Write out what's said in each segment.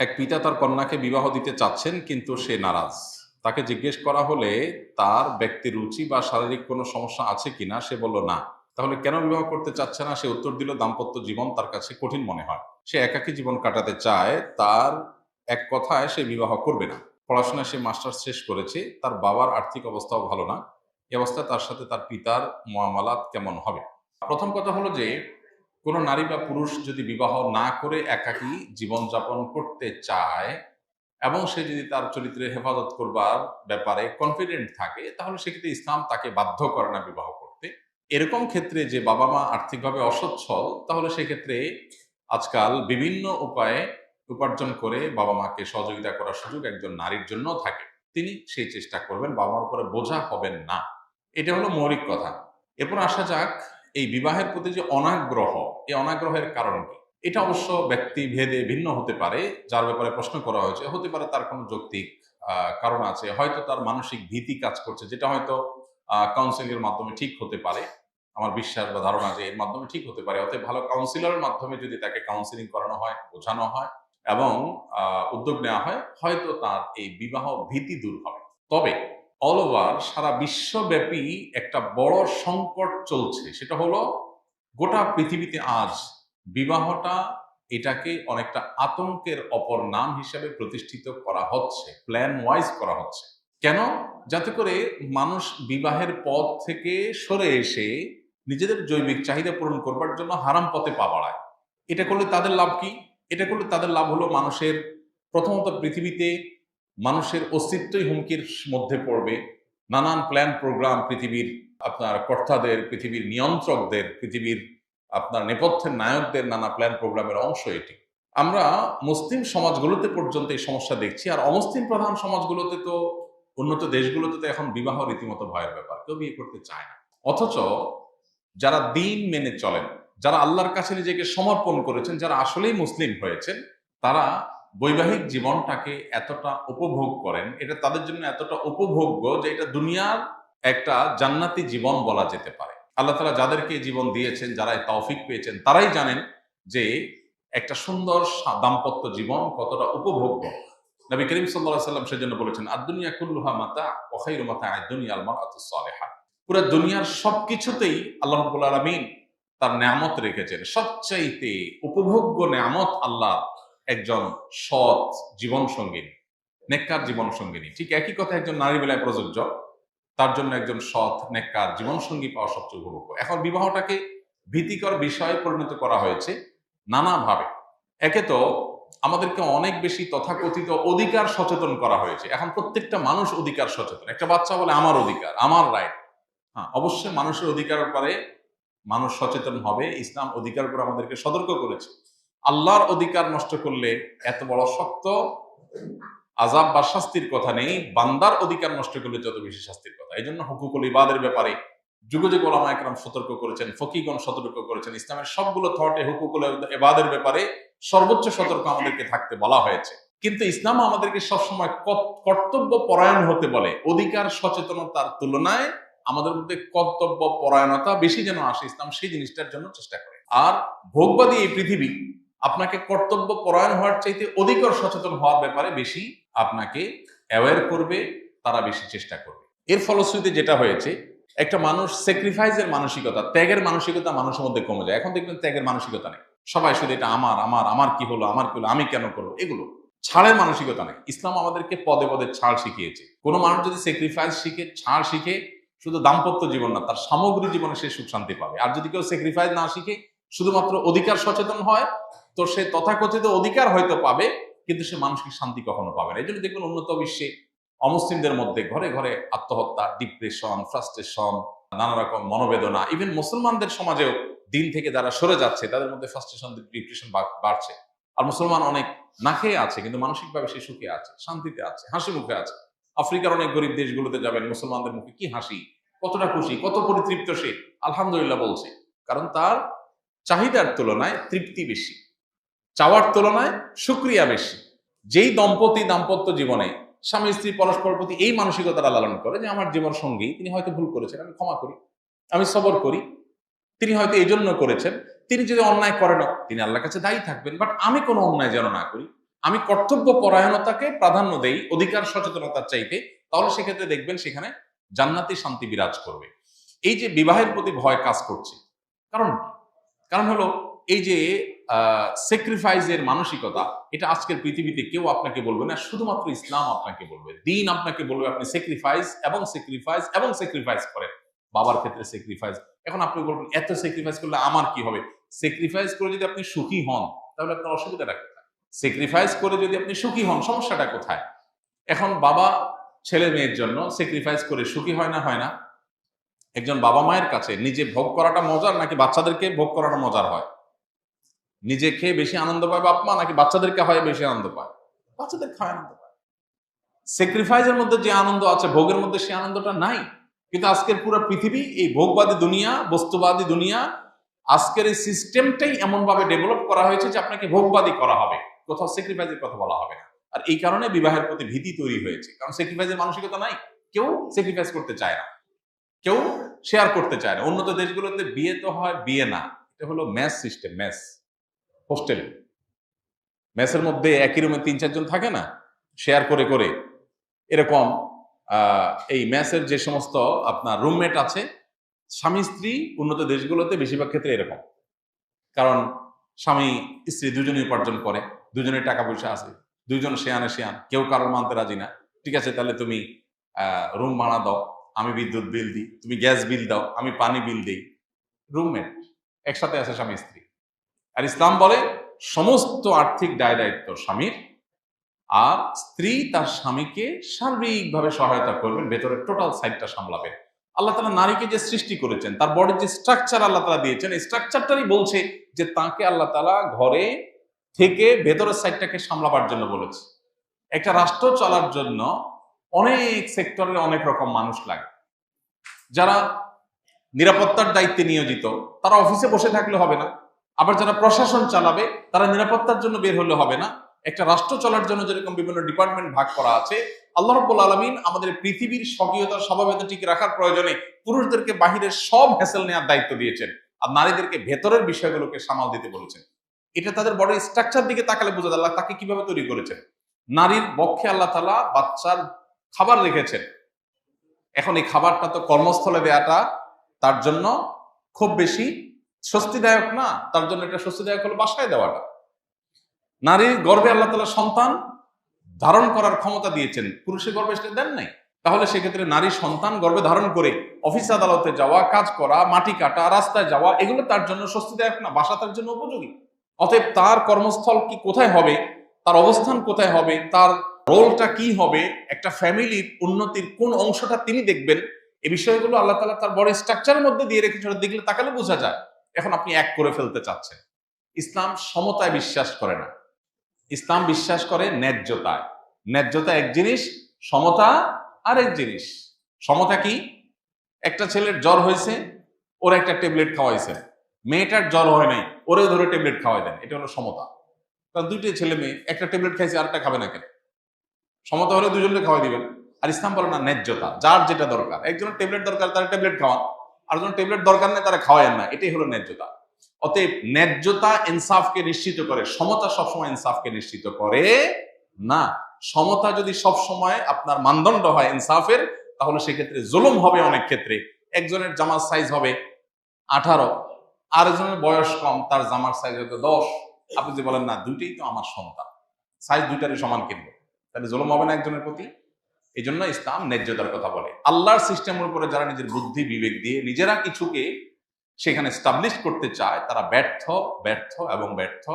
এক পিতা তার কন্যাকে বিবাহ দিতে চাচ্ছেন, কিন্তু সে নারাজ। তাকে জিজ্ঞেস করা হলে তার ব্যক্তির রুচি বা শারীরিক কোনো সমস্যা আছে কিনা, সে বলল, না। তাহলে কেন বিবাহ করতে চাচ্ছে না? সে উত্তর দিল, দাম্পত্য জীবন তার কাছে কঠিন মনে হয়। সে একাকী জীবন কাটাতে চায়, তার এক কথায় সে বিবাহ করবে না। পড়াশোনায় সে মাস্টার্স শেষ করেছে, তার বাবার আর্থিক অবস্থাও ভালো না। এ অবস্থায় তার সাথে তার পিতার মহামালাত কেমন হবে? প্রথম কথা হলো যে কোনো নারী বা পুরুষ যদি বিবাহ না করে একাকী জীবনযাপন করতে চায় এবং সে যদি তার চরিত্রের হেফাজত করবার ব্যাপারে কনফিডেন্ট থাকে, তাহলে সেক্ষেত্রে ইসলাম তাকে বাধ্য করে না বিবাহ করতে। এরকম ক্ষেত্রে যে বাবা মা আর্থিকভাবে অসচ্ছল, তাহলে সেক্ষেত্রে আজকাল বিভিন্ন উপায়ে উপার্জন করে বাবা মাকে সহযোগিতা করার সুযোগ একজন নারীর জন্য থাকে। তিনি সেই চেষ্টা করবেন বাবা মার উপরে বোঝা হবেন না। এটা হলো মৌলিক কথা। এরপর আসা যাক এই বিবাহের প্রতি যে অনাগ্রহ, এই অনাগ্রহের কারণ কি? এটা অবশ্য ব্যক্তি ভেদে ভিন্ন হতে পারে, যার ব্যাপারে প্রশ্ন করা হয়েছে। হতে পারে তার কোনো যৌক্তিক কারণ আছে। হয়তো তার মানসিক ভীতি কাজ করছে, যেটা হয়তো কাউন্সিলিং এর মাধ্যমে ঠিক হতে পারে। আমার বিশ্বাস বা ধারণা যে এর মাধ্যমে ঠিক হতে পারে। অতএব ভালো কাউন্সিলরের মাধ্যমে যদি তাকে কাউন্সিলিং করানো হয়, বোঝানো হয় এবং উদ্যোগ নেওয়া হয়, হয়তো তার এই বিবাহ ভীতি দূর হবে। তবে অল ওভার সারা বিশ্বব্যাপী একটা বড় সংকট চলছে। সেটা হলো, গোটা পৃথিবীতে আজ বিবাহটা এটাকে অনেকটা আতঙ্কের অপর নাম হিসেবে প্রতিষ্ঠিত করা হচ্ছে প্ল্যান ওয়াইজ করা হচ্ছে। কেন? যাতে করে মানুষ বিবাহের পথ থেকে সরে এসে নিজেদের জৈবিক চাহিদা পূরণ করবার জন্য হারাম পথে পা বাড়ায়। এটা করলে তাদের লাভ কি? এটা করলে তাদের লাভ হলো মানুষের প্রথমত পৃথিবীতে মানুষের অস্তিত্বই হুমকির মধ্যে পড়বে। নানান প্ল্যান প্রোগ্রাম পৃথিবীর আপনার কর্তাদের, পৃথিবীর নিয়ন্ত্রকদের, পৃথিবীর আপনার নেপথ্যের নায়কদের নানা প্ল্যান প্রোগ্রামের অংশ এটি। আমরা মুসলিম সমাজগুলোতে পর্যন্ত এই সমস্যা দেখছি। আর অমুসলিম প্রধান সমাজগুলোতে তো, উন্নত দেশগুলোতে তো এখন বিবাহ রীতিমতো ভয়ের ব্যাপার। কেউ বিয়ে করতে চায় না। অথচ যারা দিন মেনে চলেন, যারা আল্লাহর কাছে নিজেকে সমর্পণ করেছেন, যারা আসলেই মুসলিম হয়েছেন, তারা বৈবাহিক জীবনটাকে এতটা উপভোগ করেন, এটা তাদের জন্য এতটা উপভোগ্য যে এটা দুনিয়ার একটা জান্নাতি জীবন বলা যেতে পারে। আল্লাহ তালা যাদেরকে জীবন দিয়েছেন, যারা তৌফিক পেয়েছেন, তারাই জানেন যে একটা সুন্দর দাম্পত্য জীবন কতটা উপভোগ্য। নবী করিম সাল্লাহ সাল্লাম সেজন্য বলেছেন আর দুনিয়া কুল্লুহা মাতা ওখাইর মাতা আয় দুনিয়া আলমার সালেহা। পুরো দুনিয়ার সবকিছুতেই আল্লাহ রব্বুল আলমিন তার নেয়ামত রেখেছেন। সবচাইতে উপভোগ্য নেয়ামত আল্লাহ একজন সৎ জীবন সঙ্গিনী নেককার জীবন সঙ্গিনী ঠিক একই কথা একজন নারী বেলায় প্রযোজ্য, তার জন্য একজন সৎ, নেককার জীবন সঙ্গী পাওয়া সবচেয়ে উপভোগ্য। এখন বিবাহটাকে ভীতিকর বিষয়ে পরিণত করা হয়েছে নানাভাবে। একে তো আমাদেরকে অনেক বেশি তথাকথিত অধিকার সচেতন করা হয়েছে। এখন প্রত্যেকটা মানুষ অধিকার সচেতন। একটা বাচ্চা বলে আমার অধিকার, আমার রাইট হ্যাঁ অবশ্যই মানুষের অধিকার ব্যাপারে মানুষ সচেতন হবে। ইসলাম অধিকার করে আমাদেরকে সতর্ক করেছে। আল্লাহর অধিকার নষ্ট করলে এত বড় শক্ত আজাব বা শাস্তির কথা নেই, বান্দার অধিকার নষ্ট করলে যত বেশি শাস্তির কথা। এই জন্য হুকুকুল ইবাদের ব্যাপারে যুগ যুগ ওলামা একরাম সতর্ক করেছেন, ফকিগণ সতর্ক করেছেন। ইসলামের সবগুলো থটে হুকুকুল এবাদের ব্যাপারে সর্বোচ্চ সতর্ক আমাদেরকে থাকতে বলা হয়েছে। কিন্তু ইসলাম আমাদেরকে সবসময় কর্তব্য পরায়ণ হতে বলে। অধিকার সচেতনতার তুলনায় আমাদের মধ্যে কর্তব্য পরায়ণতা বেশি যেন আসে, ইসলাম সেই জিনিসটার জন্য চেষ্টা করে। আর ভোগবাদী এই পৃথিবী আপনাকে কর্তব্য পরায়ণ হওয়ার চাইতে অধিকর সচেতন হওয়ার ব্যাপারে বেশি আপনাকে অ্যাওয়ার করবে, তারা বেশি চেষ্টা করবে। এর ফলশ্রুতিতে যেটা হয়েছে, একটা মানুষ স্যাক্রিফাইসের মানসিকতা, ত্যাগের মানসিকতা মানুষের মধ্যে কমে যায়। এখন দেখবেন ত্যাগের মানসিকতা নেই। সবাই শুধু এটা আমার আমার আমার কি হলো, আমার কি হলো, আমি কেন করব, এগুলো। ছাড়ের মানসিকতা নেই। ইসলাম আমাদেরকে পদে পদে ছাড় শিখিয়েছে। কোনো মানুষ যদি স্যাক্রিফাইস শিখে ছাড় শিখে, শুধু দাম্পত্য জীবন না, তার সামগ্রিক জীবনে সে সুখ শান্তি পাবে। আর যদি কেউ স্যাক্রিফাইস না শিখে, শুধুমাত্র অধিকার সচেতন হয় তো সে তথাকথিত অধিকার হয়তো পাবে, কিন্তু সে মানসিক শান্তি কখনো পাবে না। এই জন্য দেখবেন উন্নত বিশ্বে অমুসলিমদের মধ্যে ঘরে ঘরে আত্মহত্যা ডিপ্রেশন ফ্রাস্ট্রেশন নানা রকম মনোবেদনা ইভেন মুসলমানদের সমাজেও দিন থেকে যারা সরে যাচ্ছে, তাদের মধ্যে ফ্রাস্ট্রেশন ডিপ্রেশন বাড়ছে। আর মুসলমান অনেক না খেয়ে আছে, কিন্তু মানসিকভাবে সে সুখে আছে, শান্তিতে আছে, হাসি মুখে আছে। আফ্রিকার অনেক গরিব দেশগুলোতে যাবেন, মুসলমানদের মুখে কি হাসি, কতটা খুশি, কত পরিতৃপ্ত সে, আলহামদুলিল্লাহ বলছে। কারণ তার চাহিদার তুলনায় তৃপ্তি বেশি। চাওয়ার তুলনায় সুক্রিয়া বেশি। যেই দম্পতি দাম্পত্য জীবনে স্বামী, স্ত্রী পরস্পর প্রতি এই মানসিকতাটা লালন করে যে আমার জীবন সঙ্গী, তিনি হয়তো ভুল করেছেন, আমি ক্ষমা করি, আমি সবর করি, তিনি হয়তো এই জন্য করেছেন, তিনি যদি অন্যায় করেন তিনি আল্লাহর কাছে দায়ী থাকবেন। বাট আমি কোনো অন্যায় যেন না করি, আমি কর্তব্য পরায়ণতাকে প্রাধান্য দেই, অধিকার সচেতনতার চাইতে, তাহলে সেক্ষেত্রে দেখবেন সেখানে জান্নাতি শান্তি বিরাজ করবে। এই যে বিবাহের প্রতি ভয় কাজ করছে কারণ কারণ হলো এই যে স্যাক্রিফাইসের মানসিকতা, এটা আজকের পৃথিবীতে কেউ আপনাকে বলবে না, শুধুমাত্র ইসলাম আপনাকে বলবে। দিন আপনাকে বলবে, আপনি স্যাক্রিফাইস এবং স্যাক্রিফাইস এবং স্যাক্রিফাইস করেন। বাবার ক্ষেত্রে স্যাক্রিফাইস এখন আপনি বলবেন, এত স্যাক্রিফাইস করলে আমার কি হবে? স্যাক্রিফাইস করে যদি আপনি সুখী হন, তাহলে আপনার অসুবিধাটা কোথায়? স্যাক্রিফাইস করে যদি আপনি সুখী হন, সমস্যাটা কোথায়? এখন বাবা ছেলে মেয়ের জন্য স্যাক্রিফাইস করে সুখী হয় না হয় না। একজন বাবা মায়ের কাছে নিজে ভোগ করাটা মজার, নাকি বাচ্চাদেরকে ভোগ করাটা মজার হয়? নিজে খেয়ে বেশি আনন্দ পায় বাপ মা, নাকি বাচ্চাদেরকে হয় বেশি আনন্দ পায়? বাচ্চাদের খায় আনন্দ পায়। স্যাক্রিফাইসের মধ্যে যে আনন্দ আছে, ভোগের মধ্যে সে আনন্দটা নাই। কিন্তু আজকের পুরো পৃথিবী, এই ভোগবাদী দুনিয়া, বস্তুবাদী দুনিয়া, আজকের এই সিস্টেমটাই এমন ভাবে ডেভেলপ করা হয়েছে যে আপনাকে ভোগবাদী করা হবে। কোথাও স্যাক্রিফাইসের কথা বলা হবে না। আর এই কারণে বিবাহের প্রতি ভীতি তৈরি হয়েছে। কারণ স্যাক্রিফাইসের মানসিকতা নাই। কেউ স্যাক্রিফাইস করতে চায় না। কেউ শেয়ার করতে চায় না। উন্নত দেশগুলোতে বিয়ে তো হয়, বিয়ে না। এটা হলো ম্যাচ সিস্টেম ম্যাচ হোস্টেল। মেসের মধ্যে একই রুমে তিন, চারজন থাকে না? শেয়ার করে করে। এরকম এই ম্যাচের যে সমস্ত আপনার রুমমেট আছে, স্বামী, স্ত্রী, উন্নত দেশগুলোতে বেশিরভাগ ক্ষেত্রে এরকম। কারণ, স্বামী, স্ত্রী দুজনেই উপার্জন করে, দুজনের টাকা পয়সা আছে দুজন শেয়ানে শেয়ান কেউ কারোর মানতে রাজি না। ঠিক আছে, তাহলে তুমি রুম ভাড়া দাও, আমি বিদ্যুৎ বিল দিই, তুমি গ্যাস বিল দাও, আমি পানি বিল দিই। রুমমেট, একসাথে আছে স্বামী, স্ত্রী। আর ইসলাম বলে, সমস্ত আর্থিক দায় দায়িত্ব স্বামীর, আর স্ত্রী তার স্বামীকে সার্বিকভাবে সহায়তা করবেন, ভেতরের টোটাল সাইডটা সামলাবেন। আল্লাহ তালা নারীকে যে সৃষ্টি করেছেন, তার বডির যে স্ট্রাকচার আল্লাহ তালা দিয়েছেন, এই স্ট্রাকচারটারই বলছে যে তাকে আল্লাহ তালা ঘরে থেকে ভেতরের সাইডটাকে সামলাবার জন্য বলেছে। একটা রাষ্ট্র চলার জন্য অনেক সেক্টরের অনেক রকম মানুষ লাগে। যারা নিরাপত্তার দায়িত্বে নিয়োজিত, তারা অফিসে বসে থাকলে হবে না। আবার যারা প্রশাসন চালাবে, তারা নিরাপত্তার জন্য বের হলে হবে না। একটা রাষ্ট্র চলার জন্য যেরকম বিভিন্ন ডিপার্টমেন্ট ভাগ করা আছে, আল্লাহ রব্বুল আলমিন আমাদের পৃথিবীর স্বকীয়তা, স্বভাবতা টিকে রাখার প্রয়োজনে পুরুষদেরকে বাহিরের সব হ্যাসেল নেওয়ার দায়িত্ব দিয়েছেন আর নারীদেরকে ভেতরের বিষয়গুলোকে সামাল দিতে বলেছেন। এটা তাদের বড় স্ট্রাকচার দিকে তাকালে বোঝা আল্লাহ তাকে কীভাবে তৈরি করেছেন। নারীর বক্ষে আল্লাহ তালা বাচ্চার খাবার রেখেছেন। এখন এই খাবারটা তো কর্মস্থলে দেয়াটা তার জন্য খুব বেশি স্বস্তিদায়ক না, তার জন্য এটা স্বস্তিদায়ক হলো বাসায় দেওয়াটা। নারীর গর্ভে আল্লাহ তালা সন্তান ধারণ করার ক্ষমতা দিয়েছেন। পুরুষের গর্ভে সেটা দেন নাই। তাহলে সেক্ষেত্রে নারী সন্তান গর্ভে ধারণ করে অফিস আদালতে যাওয়া, কাজ করা, মাটি কাটা, রাস্তায় যাওয়া, এগুলো তার জন্য স্বস্তিদায়ক না, বাসা তার জন্য উপযোগী। অতএব তার কর্মস্থল কি কোথায় হবে, তার অবস্থান কোথায় হবে, তার রোলটা কি হবে, একটা ফ্যামিলির উন্নতির কোন অংশটা তিনি দেখবেন এই বিষয়গুলো আল্লাহ তালা তার বড় স্ট্রাকচারের মধ্যে দিয়ে রেখেছে দেখলে তাকালে বোঝা যায়। এখন আপনি এক করে ফেলতে চাচ্ছেন। ইসলাম সমতায় বিশ্বাস করে না। ইসলাম বিশ্বাস করে ন্যায্যতায়। ন্যায্যতা এক জিনিস, সমতা আর এক জিনিস। সমতা কি? একটা ছেলের জ্বর হয়েছে, ওর একটা ট্যাবলেট খাওয়াইছে। মেয়েটার জ্বর হয় নাই, ওরে ধরে ট্যাবলেট খাওয়াই দেন। এটা হলো সমতা। কারণ দুইটি ছেলে মেয়ে, একটা ট্যাবলেট খাইছে, আরেকটা খাবে না কেন? সমতা হলে দুজনকে খাওয়াই দিবেন। আর ইসলাম বলে না, ন্যায্যতা, যার যেটা দরকার। একজনের ট্যাবলেট দরকার, তার ট্যাবলেট খাওয়ান। আরেকজন ট্যাবলেট দরকার নেই, তারা খাওয়ায় না। এটাই হলো ন্যায্যতা। অতএব ন্যায্যতা ইনসাফকে নিশ্চিত করে, সমতা সবসময় ইনসাফকে নিশ্চিত করে না। সমতা যদি সব সময় আপনার মানদণ্ড হয় ইনসাফের, তাহলে সেক্ষেত্রে জুলুম হবে অনেক ক্ষেত্রে। একজনের জামার সাইজ হবে আঠারো, আরেকজনের বয়স কম, তার জামার সাইজ হয়তো দশ। আপনি যে বলেন, না, দুইটাই তো আমার সন্তান। সাইজ দুইটারই সমান কিনবো। তাহলে জুলুম হবে না একজনের প্রতি? এই জন্য ইসলাম ন্যায্যতার কথা বলে। আল্লাহর সিস্টেমের উপরে যারা নিজের বুদ্ধি, বিবেক দিয়ে নিজেরা কিছুকে সেখানে স্টাবলিশ করতে চায়, তারা ব্যর্থ ব্যর্থ এবং ব্যর্থ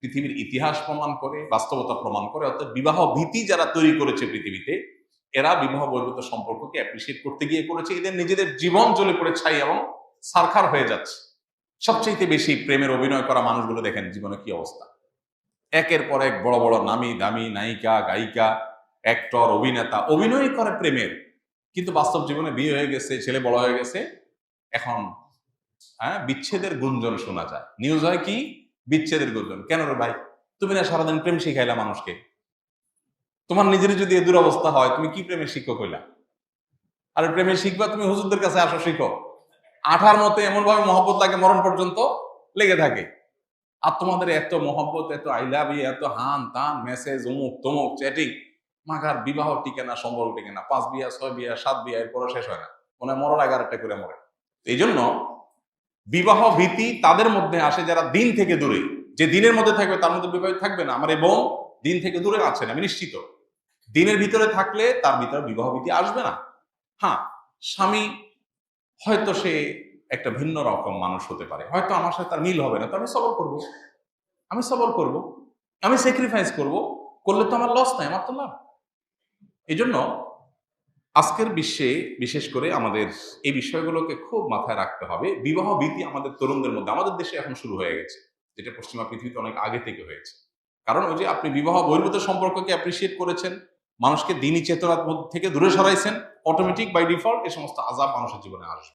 পৃথিবীর ইতিহাস প্রমাণ করে, বাস্তবতা প্রমাণ করে, অর্থাৎ বিবাহ ভীতি যারা তৈরি করেছে পৃথিবীতে, এরা বিবাহ বহির্ভূত সম্পর্ককে অ্যাপ্রিসিয়েট করতে গিয়ে করেছে এদের নিজেদের জীবন জ্বলে পড়ে ছাই এবং সারখার হয়ে যাচ্ছে। সবচেয়ে বেশি প্রেমের অভিনয় করা মানুষগুলো দেখেন, জীবনে কি অবস্থা? একের পর এক বড় বড় নামি দামি নায়িকা, গায়িকা অ্যাক্টর অভিনেতা অভিনয় করে প্রেমের। কিন্তু বাস্তব জীবনে বিয়ে হয়ে গেছে, ছেলে বড় হয়ে গেছে। এখন হ্যাঁ বিচ্ছেদের গুঞ্জন শোনা যায়। নিউজ হয় কি? বিচ্ছেদের গুঞ্জন। কেন রে ভাই? তুমি না সারাদিন প্রেম শিখাইলা মানুষকে। তোমার নিজের যদি এ দুরবস্থা হয়, তুমি কি প্রেমের শিক্ষক হইলা? আর প্রেমে শিখবা, তুমি হুজুরদের কাছে আসো, শিখো। আঠার মতো এমন ভাবে মহব্বত লাগে মরণ পর্যন্ত লেগে থাকে। আর তোমাদের এত মহব্বত, এত আই লাভ ইউ, এত হান তান, মেসেজ, অমুক, তমুক, চ্যাটিং। মাগার বিবাহ টিকে না সম্পর্ক টিকে না, পাঁচ বিয়া, ছয় বিয়া, সাত বিয়া এরপরে শেষ হয় না। মনে হয় মরার এগারোটা করে মরে। এই জন্য বিবাহ ভীতি তাদের মধ্যে আসে যারা দিন থেকে দূরে। যে দিনের মধ্যে থাকবে তার মধ্যে বিবাহ থাকবে না। আমার এই বোন দিন থেকে দূরে আছেন আমি নিশ্চিত। দিনের ভিতরে থাকলে তার ভিতরে বিবাহ ভীতি আসবে না। হ্যাঁ স্বামী হয়তো সে একটা ভিন্ন রকম মানুষ হতে পারে। হয়তো আমার সাথে তার মিল হবে না, তো আমি সবর করব। আমি সবর করব। আমি স্যাক্রিফাইস করব। করলে তো আমার লস নাই, আমার তো লাভ। এই জন্য আজকের বিশ্বে, বিশেষ করে আমাদের এই বিষয়গুলোকে খুব মাথায় রাখতে হবে। বিবাহ ভীতি আমাদের তরুণদের মধ্যে, আমাদের দেশে এখন শুরু হয়ে গেছে, যেটা পশ্চিমা পৃথিবীতে অনেক আগে থেকে হয়েছে। কারণ ওই যে আপনি বিবাহ বহির্ভূত সম্পর্ককে অ্যাপ্রিসিয়েট করেছেন, মানুষকে দিনই চেতনার মধ্যে থেকে দূরে সরাইছেন অটোমেটিক বাই ডিফল্ট এই সমস্ত আজাব মানুষের জীবনে আসবে।